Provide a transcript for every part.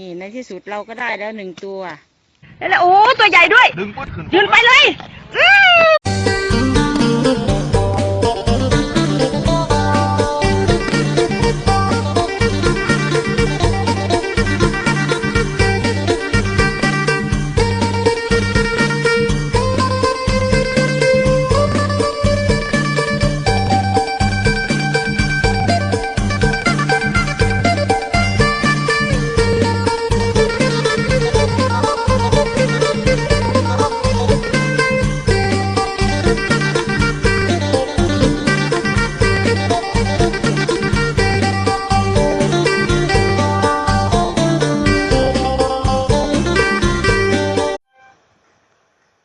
นี่ในที่สุดเราก็ได้แล้วหนึ่งตัว แล้วโอ้ตัวใหญ่ด้วย ดึงปุ๊บขึ้นยืนไปเลย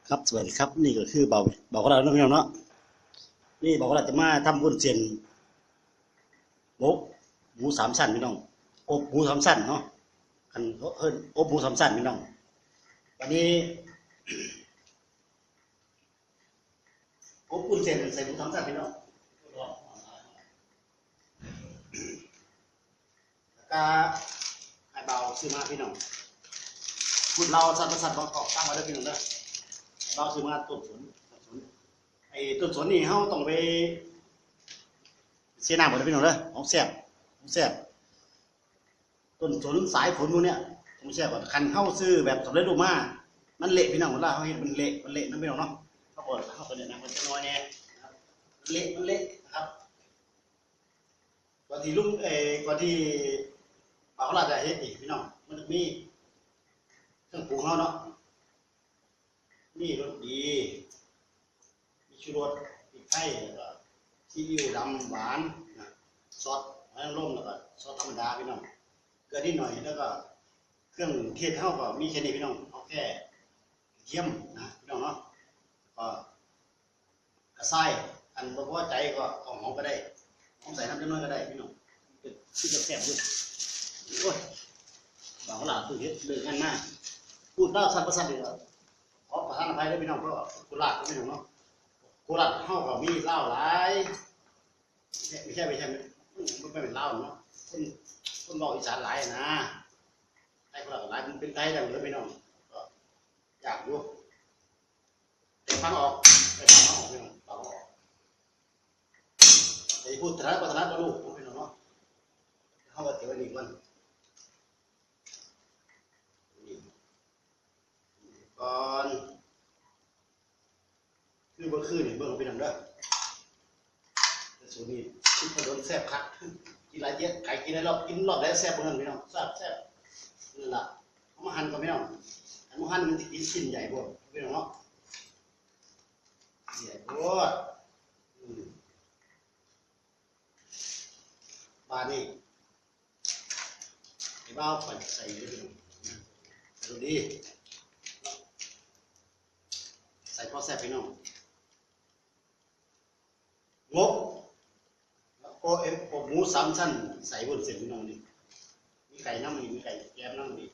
ครับสวัสดีครับ นี่ก็คือเบาเบาของเราเนาะพี่น้องเนาะนี่บอกว่าเราจะมาทำบุญเสียนโบกหมูสามชั้นพี่น้องอบหมูสามชั้นเนาะกันเอิ้นอบหมูสามชั้นพี่น้องวันนี้อบอุ่นเสียนใส่หมูสามชั้นพี่น้องแล้วก็ให้เบาซื้อมาพี่น้องพูดเราสัตว์ประสาทบางกอกตั้งไว้แล้พี่น้องเด้อ เราซื้อมาต้นสนต้นสนไอ้ต้นสนนี่เขาต้องไปเสียน้ำหมดเลยพี่น้องเด้อของแซ่บของแซ่บต้นสนสายฝนพวกเนี้ยของแซ่บกว่าคันเข้าซื้อแบบสำเร็จรูปมามันเละพี่น้องเวลาเขาเห็นมันเละมันเละนั่นพี่น้องเนาะเขาบอกเขาเป็นเนี่ยนะมันจะน้อยแน่นะครับมันเละมันเละนะครับกว่าที่ลุงเอ่อกว่าที่ปากเขาลาจะเฮ็ดอีกพี่น้องมันมีเครื่องปรุงเขาเนาะ นี่รสดีมีชูรสพริกไทยแล้วก็ซีอิ๊วดำหวานนะซอสอยนางรมแล้วก็ซอสธรรมดาพี่น้องเกลือนิดหน่อยแล้วก็เครื่องเทศเท่าก็มีแค่นี้พี่น้องเอาแค่เทียมนะพี่น้องเนาะก็กระไส้อันบ่พอใจก็เอาหอมก็ได้หอมใส่น้ำจักหน้อยก็ได้พี่น้องเป็นที่จะแซ่บอยู่โอ้ยบางเวลาตื่นเฮ็ดเดินกันมาพูดเล่าสั้นประสันดีกว่า ขอประทานอภัยด้วยพี่น้องเพราะโคราชก็พี่น้องเนาะโคราชเฮากับมีเหล้าหลายไม่ใช่ไม่ใช่ไม่ไม่ไม่เป็นเหล้าเนาะคนคนบอกอีสานหลายนะไทยโคราชหลายมันเป็นไทยแต่เลยพี่น้องก็อยากรู้แต่ฟังออกแต่ฟังออกพี่น้องฟังออกไอ้พูดถนัดก็ถนัดก็รู้พี่น้องเนาะเฮาก็เก็บไว้ดีกว่านี่ ก่อนคือเมื่อคืนนี่เบิ่งเอาไปนำเด้อแต่สูตรนี้ที่ถนนแซ่บคักกินหลายเจ็ดไก่กินได้รอบกินรอบแล้วแซ่บเบิ่งนั่นพี่น้องแซ่บแซ่บนั่นล่ะเอามาหั่นก่อนพี่น้องอันมาหั่นมันสิกินชิ้นใหญ่บ่พี่น้องเนาะใหญ่บ่อืมบาดนี้ไอ้บ้าวปั่นใส่เลยพี่น้องนะใส่ดูดี ใส่ข้อแซ่บพี่น้องงบแล้วก็เอ็มหมูสามชั้น ใส่บนเส้นพี่น้องนี่มีไก่น้ำมีมีไก่แก้มน้ำมี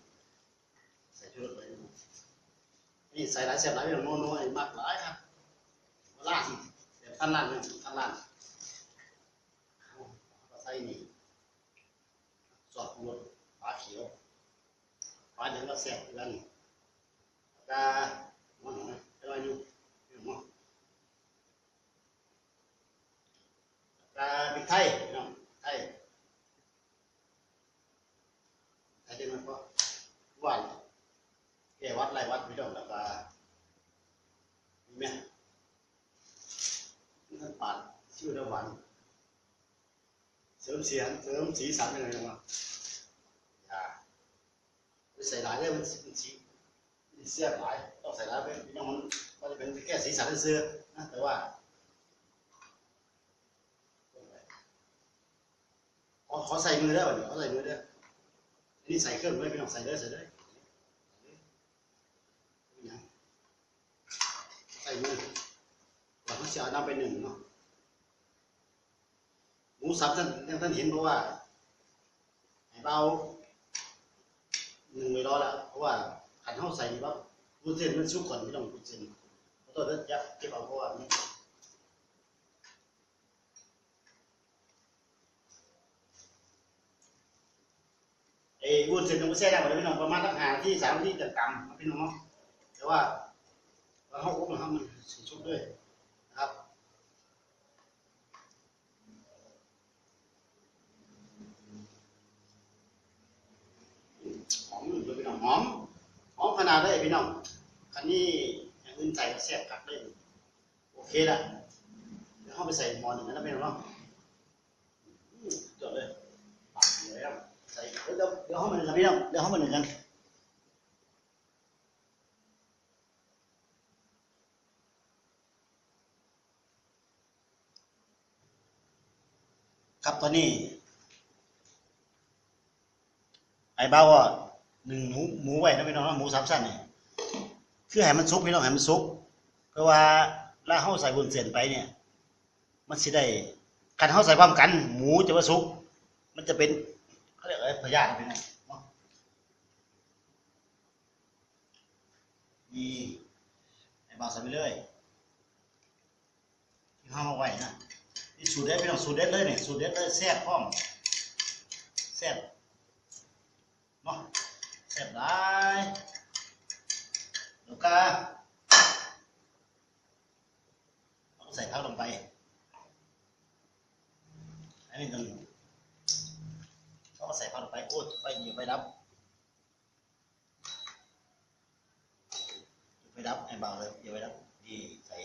ใส่ชุดไปนี่ใส่หลายแซ่บหลายพี่น้องโน้อยมากหลายครับล่างแบบท่านล่างเนี่ยท่านล่างก็ใส่นี่สอดรสปลาเขียวปลาอย่างก็แซ่บเหมือนกันแล้วก็มันหน่อยอะไรอยู่เห็นมั้ยปลาพริก ไทยน้องไทยไทยได้ไหมพ่อหวานแกวัดไรวัดพี่น้องแล้วก็มีไหมท่านปาดชื่อระวานเสริมเสียงเสริมสีสันอะไรนะวะอย่าไปใส่หลายเลยมันมันสีเสียหลายต้องใส่หลายเป็นพี่น้องมันมันจะเป็นแค่สีสันเสื้อนะแต่ว่า ขอขอใส่มือได้ป่ะเนี่ยขอใส่มือได้นนี้ใส่เครื่องด้วยพี่น้องใส่ได้ใส่ได้ใส่มือก่อนเขาจะเอาน้ำไปหนึ่งเนาะหมูสับท่านท่านเห็นเพราะว่าไอ้เบาหนึ่งไม่ร้อยละเพราะว่าขันเท้าใส่ปั๊บรูเทนมันสุกก่อนไม่ต้องรูเทนขอโทษนะยับเก็บเอาเพราะว่ามันเอ้ วุ้นเส้นต้องแช่ได้หมดเลยพี่น้องประมาณตั้งหาที่สามที่จะกำพี่น้องเนาะแต่ว่าเราเข้าอบนะครับมันสีชุบด้วยนะครับหอมเลยพี่น้องหอมหอมขนาดเลยพี่น้องคันนี้อย่างอื่นใส่แซ่บคักเลยโอเคละเดี๋ยวเข้าไปใส่หม้อหนึ่งนะพี่น้องเนาะจบเลยปักเลยครับ เดี๋ยวเดี๋ยวเดี๋ยวเข้ามาหนึ่งกันพี่น้องเดี๋ยวเข้ามาหนึ่งกันครับตอนนี้ ไอ้เบ้าอะหนึ่งหมูหมูไว้นะพี่น้องหมูสามชั้นนี่คือให้มันสุกพี่น้องให้มันสุก เพราะว่าถ้าเฮาใส่บนเส้นไปเนี่ย มันสิได้การเฮาใส่ความกัน หมูจะว่าสุก มันจะเป็น เขาเรียกอะไรพยาธิพี่น้องเนาะนี่ไอ้บาสไปเลยที่เฮามเอาไว้นะนี่สูตรเด็ดพี่น้องสูตรเด็ดเลยเนี่ยสูตรเด็ดเลยแซ่บพร้อมแซ่บเนาะเสร็จได้แล้วก็เอาใส่ข้าวลงไป อันนี้ต้องเขาก็ใส่ข้าวลงไป โอ้ยไปอย่าไปดับอย่า ไปดับให้เบาเลยอย่าไปดับดีใส่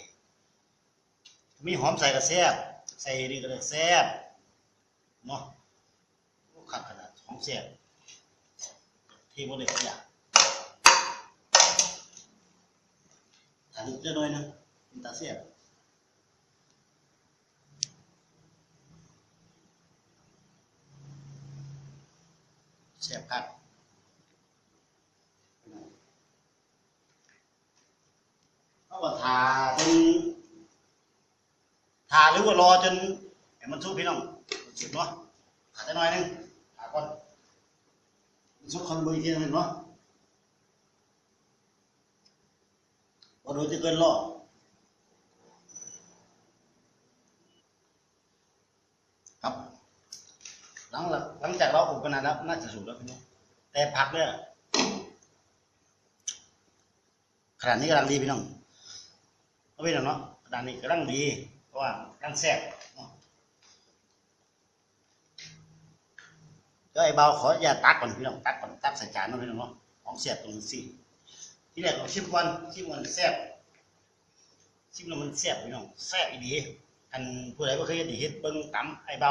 มีหอมใส่กระแซบใส่ดีก็ได้แซบเนาะขัดขนาดหอมแซบที่บริเวณอย่างอันจะน้อยนะมันตาเสียบเสียบคัด เอาว่าทาจนทาหรือว่ารอจนให้มันสุกพี่น้องสุดเนาะทาจะน้อยนึงทาก่อนซุกคนเบอร์อีกทีนึงเนาะว่าดูจะเกินรอบครับ หลังหลังจากเราอบกันนานแล้วน่าจะสุกแล้วพี่น้องแต่ผักเนี่ยขนาดนี้กำลังดีพี่น้อง เอาพี่น้องเนาะขนาดานนี้กำลังดี เพราะว่ากำลังแซ่บเดี๋ยวไอ้เบาขออย่าตักก่อนพี่น้องตักก่อนตักใส่จานเนาะพี่น้องเนาะของเสียบตรงนี้สิที่แรกเราชิมวันชิมวันแซ่บชิมแล้วมันแซ่บพี่น้องแซ่บอีดีอันผู้ใดบ่เคยดีเฮ็ดเบิ่งตำไอ้เบา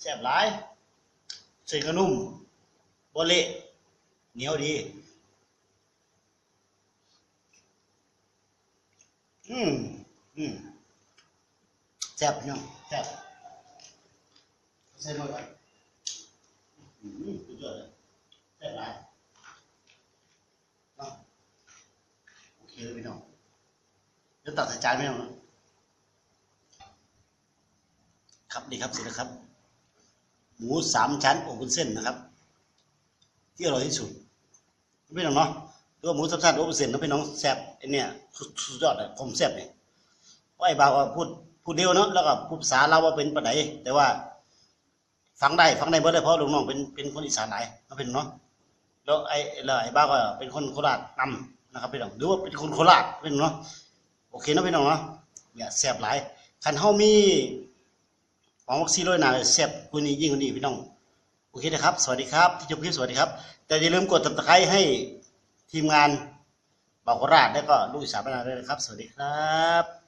แซ่บหลายเส้นก็นุ่มบ่เละเหนียวดี อืมอืมแซ่บพี่น้องแซ่บใส่หน่อยก่อนอืมสุดยอดเลยได้หลายเนาะโอเคเลยพี่น้องเดี๋ยวตัดใส่จานพี่น้องนะครับดีครับเสร็จแล้วครับ หมูสามชั้นอบวุ้นเส้นนะครับ ที่อร่อยที่สุดพี่น้องเนาะ ตัวาหมูสามชั้นอบวุ้นเส้นนะพี่น้องแซ่บไอเนี่ยสุดยอดเลยผมแซ่บเนี่ยเพราะไอ้บ่าวพูดพูดเดียวเนาะแล้วก็พูดภาษาเราว่าเป็นปานไหนแต่ว่า ฟังได้ฟังได้เมื่อได้เพราะลุงน้องเป็นเป็นคนอีสานหลายเขาเป็นเนาะแล้วไอ้แล้วไอ้บ้าก็เป็นคนโคราชนำนะครับพี่น้องหรือว่าเป็นคนโคราชเป็นเนาะโอเคนะพี่น้องเนาะเนี่ยแซ่บหลายคันเฮามีของวัคซีนโรยหนาแซ่บกว่านี้ยิ่งกว่านี้พี่น้องโอเคนะครับ สวัสดีครับที่ชมคลิปสวัสดีครับ แต่อย่าลืมกดติดตามให้ ทีมงานบอกราชแล้วก็ลูกอีสานบ้านนาด้วยนะครับ สวัสดีครับ